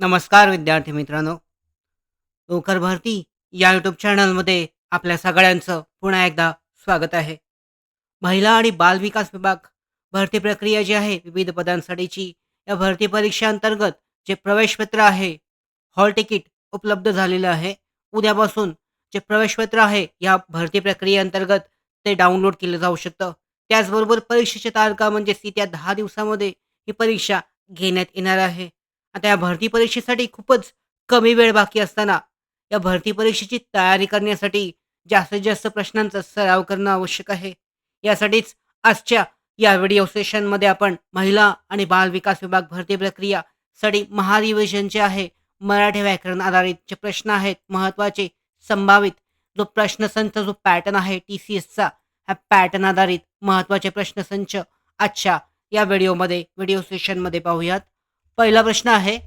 नमस्कार विद्यार्थी मित्रांनो. लवकर भरती या यूट्यूब चॅनलमध्ये आपल्या सगळ्यांचं पुन्हा एकदा स्वागत आहे. महिला आणि बालविकास विभाग भरती प्रक्रिया जी आहे विविध पदांसाठीची या भरती परीक्षेअंतर्गत जे प्रवेशपत्र आहे हॉल तिकीट उपलब्ध झालेलं आहे. उद्यापासून जे प्रवेशपत्र आहे या भरती प्रक्रियेअंतर्गत ते डाउनलोड केलं जाऊ शकतं. त्याचबरोबर परीक्षेच्या तारखा म्हणजेच येत्या दहा दिवसामध्ये ही परीक्षा घेण्यात येणार आहे. आता या भरती परीक्षेसाठी खूपच कमी वेळ बाकी असताना या भरती परीक्षेची तयारी करण्यासाठी जास्तीत जास्त प्रश्नांचा सराव करणं आवश्यक आहे. यासाठीच आजच्या या व्हिडिओ सेशनमध्ये आपण महिला आणि बाल विकास विभाग भरती प्रक्रिया साठी महाधिवेशनचे आहे मराठी व्याकरण आधारित जे प्रश्न आहेत महत्त्वाचे संभावित जो प्रश्नसंच जो पॅटर्न आहे टी सी एसचा ह्या पॅटर्न आधारित महत्त्वाचे प्रश्नसंच आजच्या या व्हिडिओमध्ये व्हिडिओ सेशनमध्ये पाहूयात. पहिला प्रश्न आहे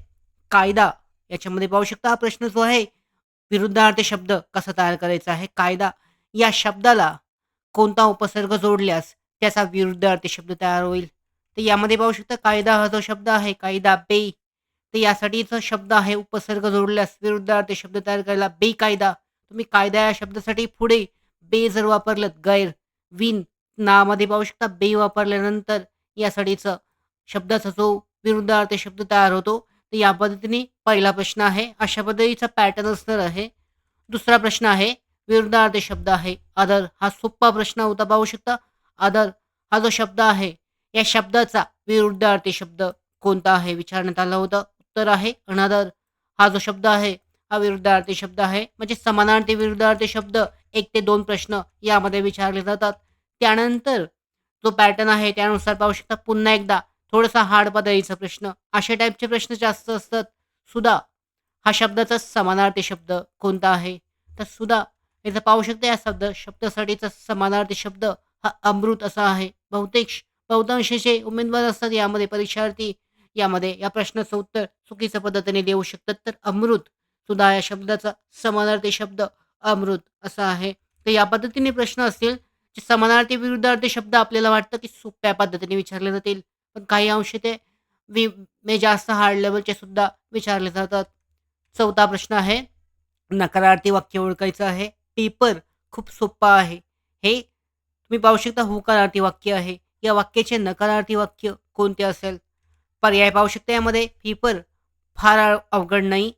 कायदा. याच्यामध्ये पाहू शकता हा प्रश्न जो आहे विरुद्धार्थी शब्द कसा तयार करायचा आहे? कायदा. या शब्दाला कोणता उपसर्ग जोडल्यास त्याचा विरुद्धार्थी शब्द तयार होईल? तर यामध्ये पाहू शकता कायदा हा जो शब्द आहे कायदा बे. तर यासाठीचा शब्द आहे उपसर्ग जोडल्यास विरुद्धार्थी शब्द तयार करायला बेकायदा तुम्ही कायदा या शब्दासाठी पुढे बे जर वापरलं गैर विन नामध्ये पाहू शकता बे वापरल्यानंतर यासाठीचं शब्दाचा जो विरुद्धार्थी शब्द तयार होतो. तर या पद्धतीने पहिला प्रश्न आहे अशा पद्धतीचा पॅटर्न असणार आहे. दुसरा प्रश्न आहे विरुद्धार्थी शब्द आहे. आदर हा सोप्पा प्रश्न होता पाहू शकता. आदर हा जो शब्द आहे या शब्दाचा विरुद्धार्थी शब्द कोणता आहे विचारण्यात आला होता. उत्तर आहे अनादर हा जो शब्द आहे हा विरुद्धार्थी शब्द आहे. म्हणजे समानार्थी विरुद्धार्थी शब्द एक ते दोन प्रश्न यामध्ये विचारले जातात. त्यानंतर जो पॅटर्न आहे त्यानुसार पाहू शकता. पुन्हा एकदा थोडासा हार्ड पदाईचा प्रश्न अशा टाईपचे प्रश्न जास्त असतात. सुद्धा हा शब्दाचा समानार्थी शब्द कोणता आहे? तर सुद्धा इथं पाहू शकता या शब्द शब्दासाठीचा समानार्थी शब्द हा अमृत असा आहे. बहुतेक बहुतांशीचे उमेदवार असतात यामध्ये परीक्षार्थी यामध्ये या प्रश्नाचं उत्तर चुकीच्या पद्धतीने देऊ शकतात. तर अमृत सुद्धा या शब्दाचा समानार्थी शब्द अमृत असा आहे. तर या पद्धतीने प्रश्न असतील जे समानार्थी विरुद्धार्थी शब्द आपल्याला वाटतं की सोप्या पद्धतीने विचारले जातील. पण काही अंश ते वि मे जास्त हार्ड लेवलचे सुद्धा विचारले जातात. चौथा प्रश्न आहे नकारार्थी वाक्य ओळखायचं आहे. पेपर खूप सोपा आहे. हे तुम्ही पाहू शकता होकारार्थी वाक्य आहे. या वाक्याचे नकारार्थी वाक्य कोणते असेल? पर्याय पाहू शकता यामध्ये पेपर फार अवघड नाही.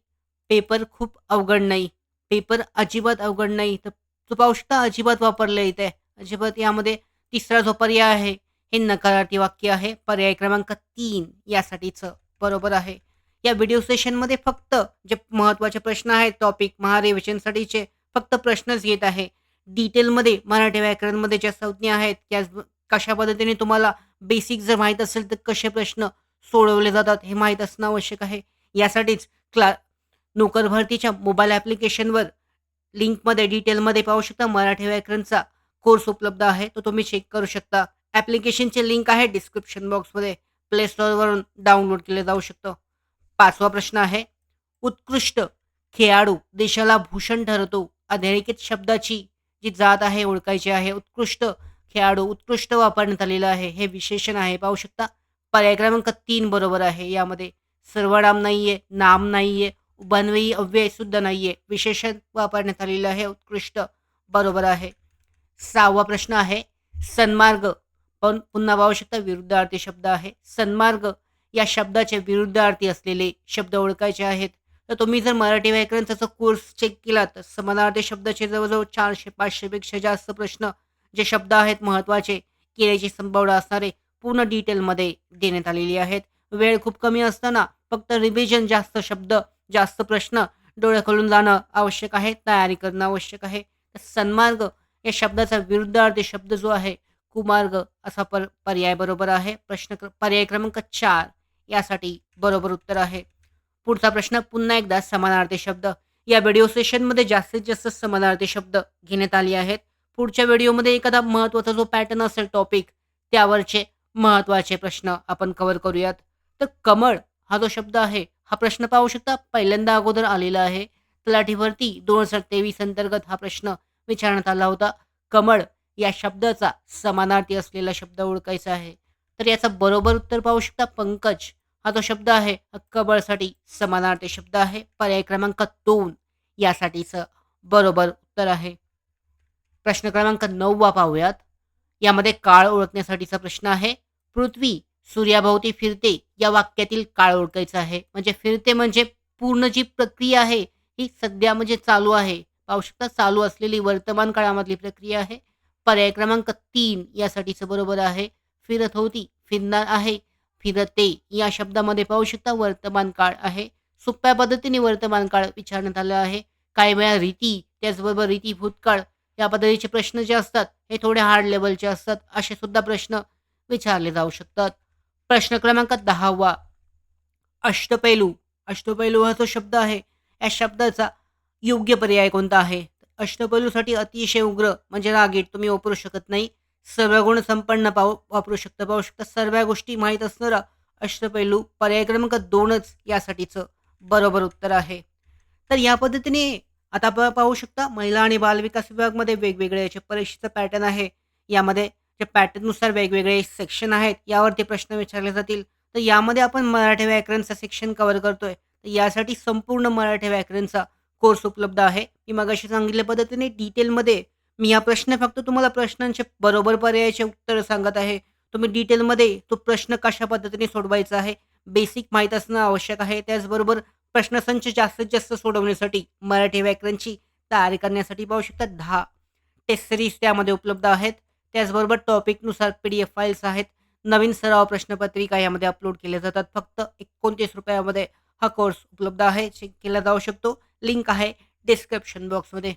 पेपर खूप अवघड नाही. पेपर अजिबात अवघड नाही. तर तू पाहू शकता अजिबात वापरलं इथे. अजिबात यामध्ये तिसरा जो पर्याय आहे हे नकारार्थी वाक्य आहे. पर्याय क्रमांक तीन यासाठीचं बरोबर आहे. या व्हिडिओ सेशनमध्ये फक्त जे महत्त्वाचे प्रश्न आहेत टॉपिक महारेविजनसाठीचे फक्त प्रश्नच येत आहे. डिटेलमध्ये मराठी व्याकरणमध्ये ज्या संज्ञा आहेत त्या कशा पद्धतीने तुम्हाला बेसिक जर माहीत असेल तर कसे प्रश्न सोडवले जातात हे माहीत असणं आवश्यक आहे. यासाठीच क्ला नोकर भरतीच्या मोबाईल ॲप्लिकेशनवर लिंकमध्ये डिटेलमध्ये पाहू शकता. मराठी व्याकरणचा कोर्स उपलब्ध आहे तो तुम्ही चेक करू शकता. ॲप्लिकेशनचे लिंक आहे डिस्क्रिप्शन बॉक्समध्ये प्ले स्टोअरवरून डाउनलोड केलं जाऊ शकतं. पाचवा प्रश्न आहे उत्कृष्ट खेळाडू देशाला भूषण ठरतो. अधोरेखित शब्दाची जी जात आहे ओळखायची आहे उत्कृष्ट खेळाडू उत्कृष्ट वापरण्यात आलेलं आहे. हे विशेषण आहे पाहू शकता. पर्याय क्रमांक तीन बरोबर आहे. यामध्ये सर्वनाम नाही आहे नाम नाही आहे उभयन्वयी अव्यय सुद्धा आहे विशेषण वापरण्यात आलेलं आहे उत्कृष्ट. बरोबर आहे. सहावा प्रश्न आहे सन्मार्ग पण पुन्हा पाहू शकता विरुद्धार्थी शब्द आहे. सन्मार्ग या शब्दाचे विरुद्धार्थी असलेले शब्द ओळखायचे आहेत. तर तुम्ही जर मराठी व्याकरणचा कोर्स चेक केला तर समानार्थी शब्दाचे जवळजवळ चारशे पाचशेपेक्षा जास्त प्रश्न जे शब्द आहेत महत्त्वाचे केल्याची संभावना असणारे पूर्ण डिटेलमध्ये देण्यात आलेली आहेत. वेळ खूप कमी असताना फक्त रिव्हिजन जास्त शब्द जास्त प्रश्न डोळे खोलून जाणं आवश्यक आहे तयारी करणं आवश्यक आहे. तर सन्मार्ग या शब्दाचा विरुद्धार्थी शब्द जो आहे कुमार्ग असा पर पर्याय बरोबर आहे. प्रश्न क्र पर्याय क्रमांक चार यासाठी बरोबर उत्तर आहे. पुढचा प्रश्न पुन्हा एकदा समानार्थी शब्द. या व्हिडिओ सेशनमध्ये जास्तीत जास्त समानार्थी शब्द घेण्यात आले आहेत. पुढच्या व्हिडिओमध्ये एखादा महत्त्वाचा जो पॅटर्न असेल टॉपिक त्यावरचे महत्त्वाचे प्रश्न आपण कव्हर करूयात. तर कमळ हा जो शब्द आहे हा प्रश्न पाहू शकता. पहिल्यांदा अगोदर आलेला आहे. तलाठीवरती दोन हजार तेवीस अंतर्गत हा प्रश्न विचारण्यात आला होता. कमळ या शब्दाचा समानार्थी असलेला शब्द ओळखायचा आहे. तर याचं बरोबर उत्तर पाहू शकता पंकज. हा जो शब्द आहे हक्कबळसाठी समानार्थी शब्द आहे. पर्याय क्रमांक दोन यासाठीचं बरोबर उत्तर आहे. प्रश्न क्रमांक नववा पाहूयात. यामध्ये काळ ओळखण्यासाठीचा प्रश्न आहे. पृथ्वी सूर्याभोवती फिरते या वाक्यातील काळ ओळखायचं आहे. म्हणजे फिरते म्हणजे पूर्ण जी प्रक्रिया आहे ही सध्या म्हणजे चालू आहे. पाहू शकता चालू असलेली वर्तमान काळामधली प्रक्रिया आहे. पर्याय क्रमांक तीन यासाठीचं बरोबर आहे. फिरत होती फिरणार आहे. फिरते या शब्दामध्ये पाहू शकता वर्तमान काळ आहे. सोप्या पद्धतीने वर्तमान काळ विचारण्यात आलं आहे. काही वेळा रीती त्याचबरोबर रीती भूतकाळ या पद्धतीचे प्रश्न जे असतात हे थोडे हार्ड लेवलचे असतात असे सुद्धा प्रश्न विचारले जाऊ शकतात. प्रश्न क्रमांक दहावा. अष्टपैलू. अष्टपैलू हा जो शब्द आहे या शब्दाचा योग्य पर्याय कोणता आहे? अष्टपैलूसाठी अतिशय उग्र म्हणजे रागीट तुम्ही वापरू शकत नाही. सर्व गुण संपन्न पाहू वापरू शकता. पाहू शकता सर्व गोष्टी माहीत असणारा अष्टपैलू पर्याय क्रमांक दोनच यासाठीचं बरोबर उत्तर आहे. तर या पद्धतीने आता आपण पाहू शकता महिला आणि बालविकास विभागमध्ये वेगवेगळे याचे परीक्षेचं पॅटर्न आहे. यामध्ये जे पॅटर्ननुसार वेगवेगळे सेक्शन आहेत यावरती प्रश्न विचारले जातील. तर यामध्ये आपण मराठी व्याकरणचं सेक्शन कव्हर करतोय. तर यासाठी संपूर्ण मराठी व्याकरणचा कोर्स उपलब्ध आहे. मी मगाशी सांगितल्या पद्धतीने डिटेलमध्ये मी हा प्रश्न फक्त तुम्हाला प्रश्नांचे बरोबर पर्यायाचे उत्तर सांगत आहे. तुम्ही डिटेलमध्ये तो प्रश्न कशा पद्धतीने सोडवायचा आहे? बेसिक माहीत असणं आवश्यक आहे. त्याचबरोबर प्रश्नसंच जास्तीत जास्त सोडवण्यासाठी मराठी व्याकरणची तयारी करण्यासाठी पाहू शकता दहा टेस्ट सिरीज त्यामध्ये उपलब्ध आहेत. त्याचबरोबर टॉपिकनुसार पी डी एफ फाईल्स आहेत. नवीन सराव प्रश्नपत्रिका यामध्ये अपलोड केल्या जातात. फक्त एकोणतीस रुपयामध्ये हा कोर्स उपलब्ध आहे. चेक केला जाऊ शकतो. लिंक आहे डिस्क्रिप्शन बॉक्समध्ये.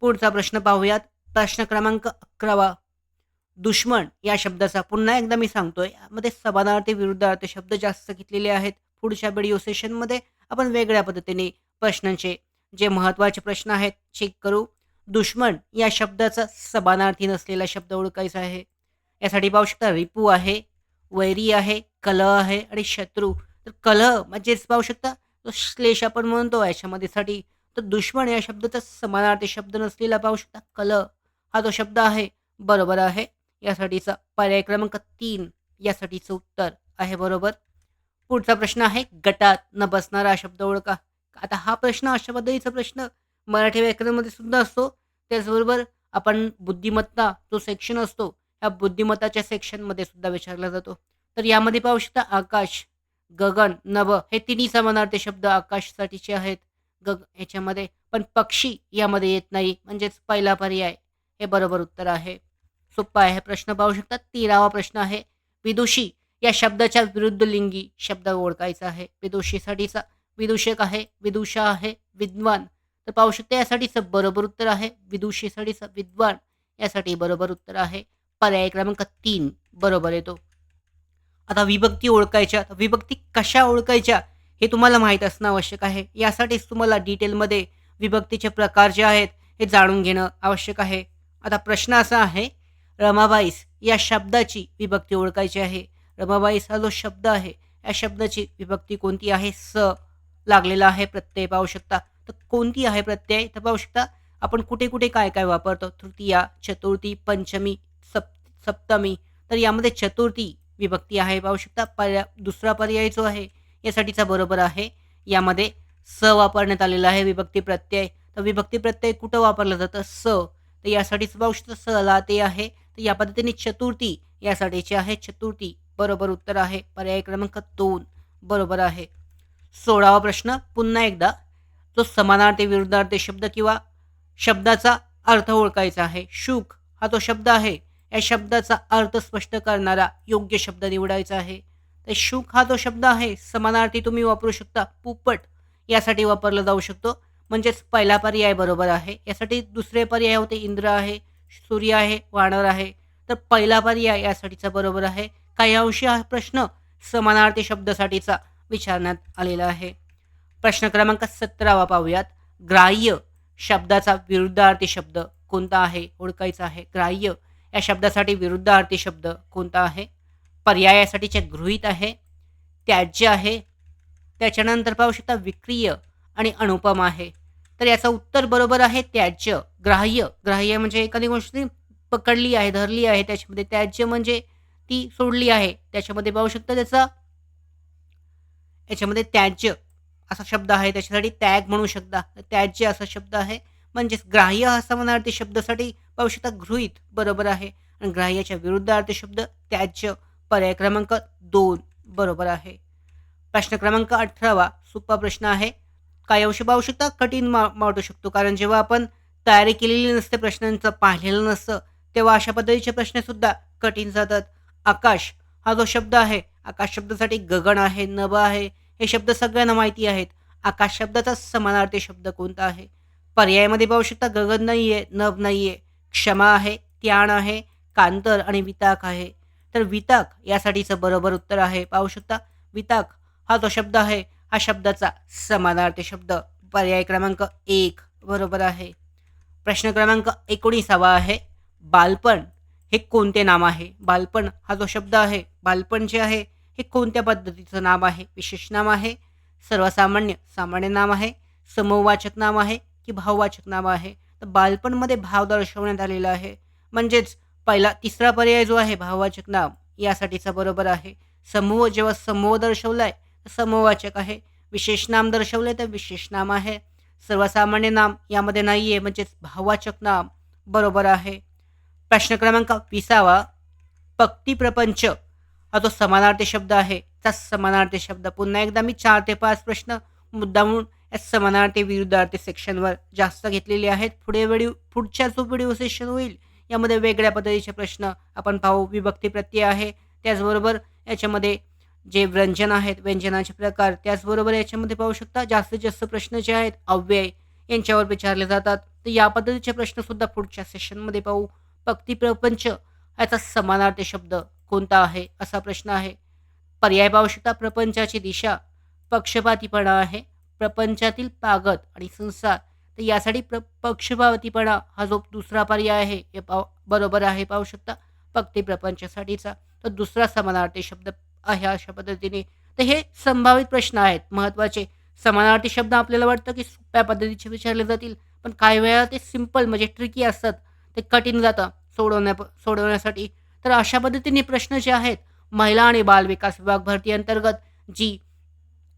पुढचा प्रश्न पाहूयात. प्रश्न क्रमांक अकरावा. दुश्मन या शब्दाचा पुन्हा एकदा मी सांगतोय यामध्ये समानार्थी विरुद्धार्थ शब्द जास्त घेतलेले आहेत. पुढच्या व्हिडिओ सेशनमध्ये आपण वेगळ्या पद्धतीने प्रश्नांचे जे महत्त्वाचे प्रश्न आहेत चेक करू. दुश्मन या शब्दाचा समानार्थी नसलेला शब्द ओळखायचा आहे. यासाठी पाहू शकता रिपू आहे वैरी आहे कलह आहे आणि शत्रू. तर कलह म्हणजेच पाहू शकता तो श्लेष आपण म्हणतो याच्यामध्ये साठी. तर दुश्मन या शब्दाचा समानार्थी शब्द नसलेला पाहू शकता. कल हा जो शब्द आहे बरोबर आहे. यासाठीचा पर्याय क्रमांक तीन यासाठीचं उत्तर आहे बरोबर. पुढचा प्रश्न आहे गटात न बसणारा शब्द ओळखा. आता हा प्रश्न अशा पद्धतीचा प्रश्न मराठी व्याकरणमध्ये सुद्धा असतो. त्याचबरोबर आपण बुद्धिमत्ता जो सेक्शन असतो ह्या बुद्धिमत्ताच्या सेक्शनमध्ये सुद्धा विचारला जातो. तर यामध्ये पाहू शकता आकाश गगन नभ हे तिन्ही समानार्थी शब्द आकाशसाठीचे आहेत. गग ह्याच्यामध्ये पण पक्षी यामध्ये येत नाही. म्हणजेच पहिला पर्याय. हे बरोबर उत्तर आहे. सोप्पा आहे प्रश्न पाहू शकता. तेरावा प्रश्न आहे. विदुषी या शब्दाच्या विरुद्ध लिंगी शब्द ओळखायचा आहे. विदुषीसाठीचा विदूषक आहे विदुषा आहे विद्वान. तर पाहू शकता यासाठीचं बरोबर उत्तर आहे. विदुषीसाठीचं विद्वान यासाठी बरोबर उत्तर आहे. पर्याय क्रमांक तीन बरोबर येतो. आता विभक्ती ओळखायच्या तर विभक्ती कशा ओळखायच्या हे तुम्हाला माहीत असणं आवश्यक आहे. यासाठीच तुम्हाला डिटेलमध्ये विभक्तीचे प्रकार जे आहेत हे जाणून घेणं आवश्यक आहे. आता प्रश्न असा आहे रमाबाईस या शब्दाची विभक्ती ओळखायची आहे. रमाबाईस हा जो शब्द आहे या शब्दाची विभक्ती कोणती आहे? स लागलेला आहे प्रत्यय पाहू शकता. तर कोणती आहे प्रत्यय? तर पाहू शकता आपण कुठे कुठे काय काय वापरतो? तृतीया चतुर्थी पंचमी सप सप्तमी. तर यामध्ये चतुर्थी विभक्ती आहे. पाहू शकता पर्या दुसरा पर्याय जो आहे यासाठीचा बरोबर आहे. यामध्ये स वापरण्यात आलेला आहे विभक्ती प्रत्यय. तर विभक्ती प्रत्यय कुठं वापरलं जातं? स. तर यासाठीच पाहू शकता स ला ते आहे. तर या पद्धतीने चतुर्थी यासाठीची आहे. चतुर्थी बरोबर उत्तर आहे. पर्याय क्रमांक दोन बरोबर आहे. सोळावा प्रश्न पुन्हा एकदा जो समानार्थी विरुद्धार्थी शब्द किंवा शब्दाचा अर्थ ओळखायचा आहे. शुक हा तो शब्द आहे. या शब्दाचा अर्थ स्पष्ट करणारा योग्य शब्द निवडायचा आहे. तर शुक हा तो शब्द आहे समानार्थी तुम्ही वापरू शकता. पुपट यासाठी वापरला जाऊ शकतो. म्हणजेच पहिला पर्याय बरोबर आहे. यासाठी दुसरे पर्याय होते इंद्र आहे सूर्य आहे वानर आहे. तर पहिला पर्याय यासाठीचा बरोबर आहे. काही अंशी हा प्रश्न समानार्थी शब्दासाठीचा विचारण्यात आलेला आहे. प्रश्न क्रमांक सतरावा पाहूयात. ग्राह्य शब्दाचा विरुद्धार्थी शब्द कोणता आहे? ओळखायचा आहे. ग्राह्य या शब्दासाठी विरुद्धार्थी शब्द कोणता आहे? पर्यायासाठीचे गृहित आहे त्याज्य आहे त्याच्यानंतर पाहू शकता विक्रिय आणि अनुपम आहे. तर याचं उत्तर बरोबर आहे त्याज्य ग्राह्य. ग्राह्य म्हणजे एखादी गोष्ट पकडली आहे धरली आहे त्याच्यामध्ये त्याज्य म्हणजे ती सोडली आहे. त्याच्यामध्ये पाहू शकता त्याचा याच्यामध्ये त्याज्य असा शब्द आहे त्याच्यासाठी त्याग म्हणू शकता. त्याज्य असा शब्द आहे म्हणजेच ग्राह्य हा समानार्थी शब्दासाठी भविष्यात गृहित गृहीत बरोबर आहे. आणि ग्राह्याच्या विरुद्धार्थी शब्द त्याज्य. पर्याय क्रमांक दोन बरोबर आहे. प्रश्न क्रमांक अठरावा सोपा प्रश्न आहे. काही अंश पाहू शकता? कठीण मा वाटू शकतो. कारण जेव्हा आपण तयारी केलेली नसते प्रश्नांचं पाहिलेलं नसतं तेव्हा अशा पद्धतीचे प्रश्नसुद्धा कठीण जातात. आकाश हा जो शब्द आहे आकाश शब्दासाठी गगन आहे नभ आहे हे शब्द सगळ्यांना माहिती आहेत. आकाश शब्दाचा समानार्थी शब्द कोणता आहे? पर्यायामध्ये पाहू शकता गगन नाही आहे नभ नाही आहे क्षमा आहे त्याण आहे कांतर आणि विताक आहे. तर विताक यासाठीचं बरोबर उत्तर आहे. पाहू शकता विताक हा जो शब्द आहे हा शब्दाचा समानार्थी शब्द. पर्याय क्रमांक एक बरोबर आहे. प्रश्न क्रमांक एकोणीसावा आहे. बालपण हे कोणते नाम आहे? बालपण हा जो शब्द आहे बालपण जे आहे हे कोणत्या पद्धतीचं नाम आहे? विशेष नाम आहे सर्वसामान्य सामान्य नाम आहे समूहवाचक नाम आहे की भाववाचक नाम आहे. तर बालपणमध्ये भाव दर्शवण्यात आलेला आहे. म्हणजेच पहिला तिसरा पर्याय जो आहे भाववाचक नाम यासाठीचा बरोबर आहे. समूह जेव्हा समूह दर्शवलाय तर समूहवाचक आहे. विशेष नाम दर्शवलंय तर विशेष नाम आहे. सर्वसामान्य नाम यामध्ये नाही आहे म्हणजेच भाववाचक नाम बरोबर आहे. प्रश्न क्रमांक विसावा पक्ती प्रपंच. हा तो समानार्थी शब्द आहे त्याच समानार्थी शब्द. पुन्हा एकदा मी चार ते पाच प्रश्न मुद्दामून या समानार्थी विरुद्धार्थी सेक्शनवर जास्त घेतलेले आहेत. पुढे वेळी पुढच्या जो व्हिडिओ सेशन होईल यामध्ये वेगळ्या पद्धतीचे प्रश्न आपण पाहू. विभक्ती प्रत्यय आहे त्याचबरोबर याच्यामध्ये जे व्यंजन आहेत व्यंजनाचे प्रकार त्याचबरोबर याच्यामध्ये पाहू शकता जास्तीत जास्त प्रश्न जे आहेत अव्यय यांच्यावर विचारले जातात. तर या पद्धतीचे प्रश्नसुद्धा पुढच्या सेशनमध्ये पाहू. पक्ती प्रपंच याचा समानार्थी शब्द कोणता आहे असा प्रश्न आहे. पर्याय पाहू शकता प्रपंचाची दिशा पक्षपातीपणा आहे प्रपंचातील पागत आणि संसार. तर यासाठी प्र पक्षपातीपणा हा जो दुसरा पर्याय आहे हे पाव बरोबर आहे पाहू शकता. पक्ती प्रपंचासाठीचा. तर दुसरा समानार्थी शब्द आहे अशा पद्धतीने. तर हे संभावित प्रश्न आहेत महत्त्वाचे. समानार्थी शब्द आपल्याला वाटतं की सोप्या पद्धतीचे विचारले जातील पण काही वेळा ते सिंपल म्हणजे ट्रिकी असतात. ते कठीण जातं सोडवण्या सोडवण्यासाठी. तर अशा पद्धतीने प्रश्न जे आहेत महिला आणि बालविकास विभाग भरती अंतर्गत जी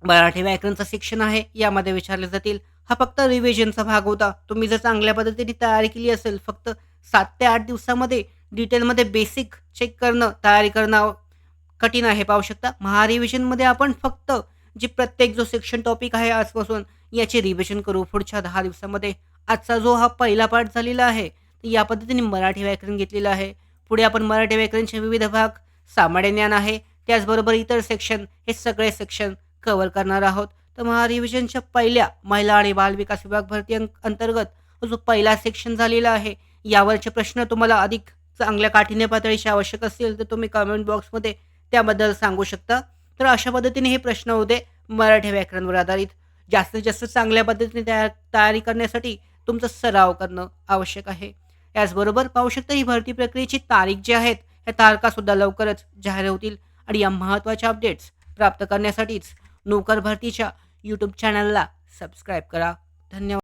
मराठी व्याकरणचं शिक्षण आहे यामध्ये विचारले जातील हा फक्त रिव्हिजनचा भाग होता. तुम्ही जर चांगल्या पद्धतीने तयारी केली असेल फक्त सात ते आठ दिवसामध्ये डिटेलमध्ये बेसिक चेक करणं तयारी करणं कठीण आहे पाहू शकता. महारिव्हिजनमध्ये आपण फक्त जी प्रत्येक जो सेक्शन टॉपिक आहे आजपासून याचे रिव्हिजन करू. पुढच्या दहा दिवसामध्ये आजचा जो हा पहिला पाठ झालेला आहे या पद्धतीने मराठी व्याकरण घेतलेलं आहे. पुढे आपण मराठी व्याकरणचे विविध भाग सामान्य ज्ञान आहे त्याचबरोबर इतर सेक्शन हे सगळे सेक्शन कव्हर करणार आहोत. तर महारिव्हिजनच्या पहिल्या महिला आणि बालविकास विभाग भरती अंतर्गत जो पहिला सेक्शन झालेला आहे यावरचे प्रश्न तुम्हाला अधिक चांगल्या काठीण्य पातळीचे आवश्यक असतील तर तुम्ही कमेंट बॉक्समध्ये त्याबद्दल सांगू शकता. तर अशा पद्धतीने हे प्रश्न होते मराठी व्याकरणवर आधारित. जास्तीत जास्त चांगल्या पद्धतीने तयार तयारी करण्यासाठी तुमचा सराव करणं आवश्यक आहे. याचबरोबर पाहू शकता ही भरती प्रक्रियेची तारीख जी आहेत ह्या तारखासुद्धा लवकरच जाहीर होतील आणि या महत्त्वाच्या अपडेट्स प्राप्त करण्यासाठीच नोकर भरतीच्या यूट्यूब चॅनलला सबस्क्राईब करा. धन्यवाद.